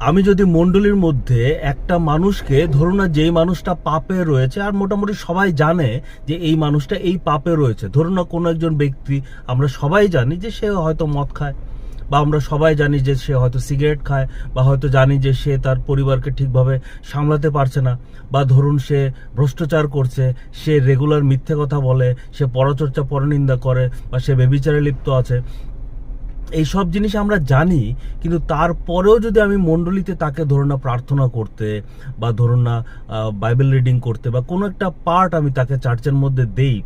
আমি যদি মণ্ডলীর মধ্যে একটা মানুষকে, ধরুন না যেই মানুষটা পাপে রয়েছে, আর মোটামুটি সবাই জানে যে এই মানুষটা এই পাপে রয়েছে। ধরুন না কোনো একজন ব্যক্তি, আমরা সবাই জানি যে সে হয়তো মদ খায়, বা আমরা সবাই জানি যে সে হয়তো সিগারেট খায়, বা হয়তো জানি যে সে তার পরিবারকে ঠিকভাবে সামলাতে পারছে না, বা ধরুন সে ভ্রষ্টাচার করছে, সে রেগুলার মিথ্যে কথা বলে, সে পরচর্চা পরনিন্দা করে, বা সে বেবিচারে লিপ্ত আছে। এই সব জিনিস আমরা জানি, কিন্তু তারপরেও যদি আমি মণ্ডলীতে তাকে ধরুন না প্রার্থনা করতে বা ধরুন না বাইবেল রিডিং করতে বা কোনো একটা পার্ট আমি তাকে চার্চের মধ্যে দেই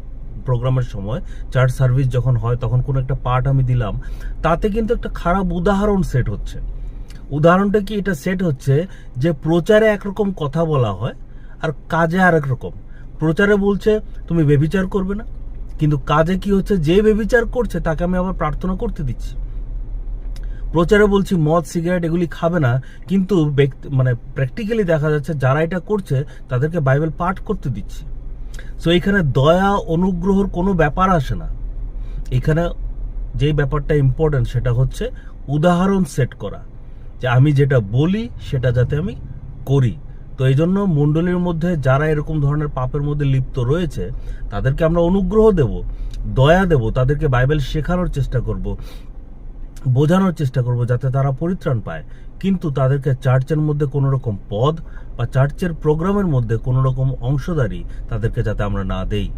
প্রোগ্রামের সময়, চার্চ সার্ভিস যখন হয় তখন কোনো একটা পার্ট আমি দিলাম, তাতে কিন্তু একটা খারাপ উদাহরণ সেট হচ্ছে। উদাহরণটা কি? এটা সেট হচ্ছে যে প্রচারে একরকম কথা বলা হয় আর কাজে আরেক রকম। প্রচারে বলছে, তুমি বেবিচার করবে না। কিন্তু কাজে কি হচ্ছে? যে বেবিচার করছে তাকে আমি আবার প্রার্থনা করতে দিচ্ছি। প্রচারে বলছি মদ, সিগারেট এগুলি খাবে না, কিন্তু মানে প্র্যাকটিক্যালি দেখা যাচ্ছে যারা এটা করছে, তাদেরকে বাইবেল পাঠ করতে দিচ্ছি। সো এখানে দয়া, অনুগ্রহর কোনো ব্যাপার আসে না। এখানে যেই ব্যাপারটা ইম্পর্টেন্ট সেটা হচ্ছে উদাহরণ সেট করা। যে আমি যেটা বলি, সেটা যাতে আমি করি। তো এই জন্য মণ্ডলীর মধ্যে যারা এরকম ধরনের পাপের মধ্যে লিপ্ত রয়েছে, তাদেরকে আমরা অনুগ্রহ দেব, দয়া দেব, তাদেরকে বাইবেল শেখানোর চেষ্টা করব। বোঝানোর চেষ্টা করব যাতে তারা পরিত্রাণ পায়। কিন্তু তাদেরকে চার্চের মধ্যে কোনো রকম পদ বা চার্চের প্রোগ্রামের মধ্যে কোনো রকম অংশদারি তাদেরকে যাতে আমরা না দেই।